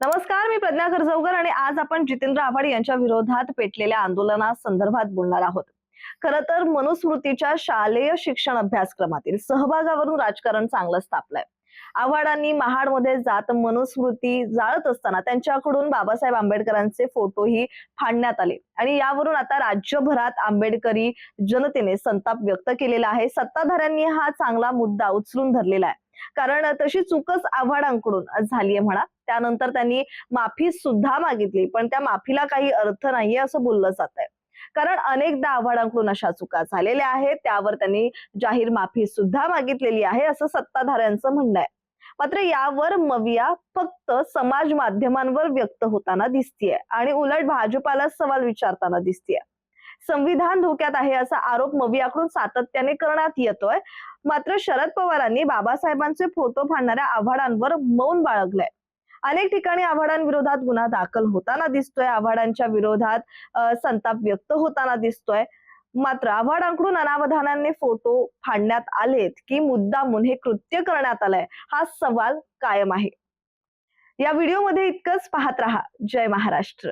नमस्कार मी प्रज्ञा खरजवकर आणि आज आपण जितेंद्र आव्हाड यांच्या विरोधात पेटलेल्या आंदोलनासंदर्भात बोलणार आहोत. खर तर मनुस्मृतीच्या शालेय शिक्षण अभ्यासक्रमातील सहभागावरून राजकारण चांगलंच तापलंय आव्हाडांनी महाडमध्ये जात मनुस्मृती जाळत असताना त्यांच्याकडून बाबासाहेब आंबेडकरांचे फोटोही फाडण्यात आले. आणि यावरून आता राज्यभरात आंबेडकरी जनतेने संताप व्यक्त केलेला आहे. सत्ताधाऱ्यांनी हा चांगला मुद्दा उचलून धरलेला आहे. कारण तशी चूकच आव्हाडांकडून झालीय म्हणा. त्यानंतर त्यांनी माफी सुद्धा मागितली. पण त्या माफीला काही अर्थ नाहीये असं बोललं जात आहे कारण अनेकदा आव्हाडांकडून अशा चुका झालेल्या आहेत. त्यावर त्यांनी जाहीर माफी सुद्धा मागितलेली आहे असं सत्ताधाऱ्यांचं म्हणणं आहे. मात्र यावर मविया फक्त समाज माध्यमांवर व्यक्त होताना दिसतीये आणि उलट भाजपाला सवाल विचारताना दिसतीये. संविधान धोक्यात आहे असा आरोप मवियाकडून सातत्याने करण्यात येतोय. मात्र शरद पवारांनी बाबासाहेबांचे फोटो फाडणाऱ्या आव्हाडांवर मौन बाळगलंय. अनेक ठिकाणी आव्हाडांविरोधात गुन्हा दाखल होताना दिसतोय. आव्हाडांच्या विरोधात संताप व्यक्त होताना दिसतोय. मात्र आव्हाडांकडून अनावधानाने फोटो फाडण्यात आलेत की मुद्दामून हे कृत्य करण्यात आलंय हा सवाल कायम आहे. या व्हिडिओमध्ये इतकंच पाहत राहा. जय महाराष्ट्र.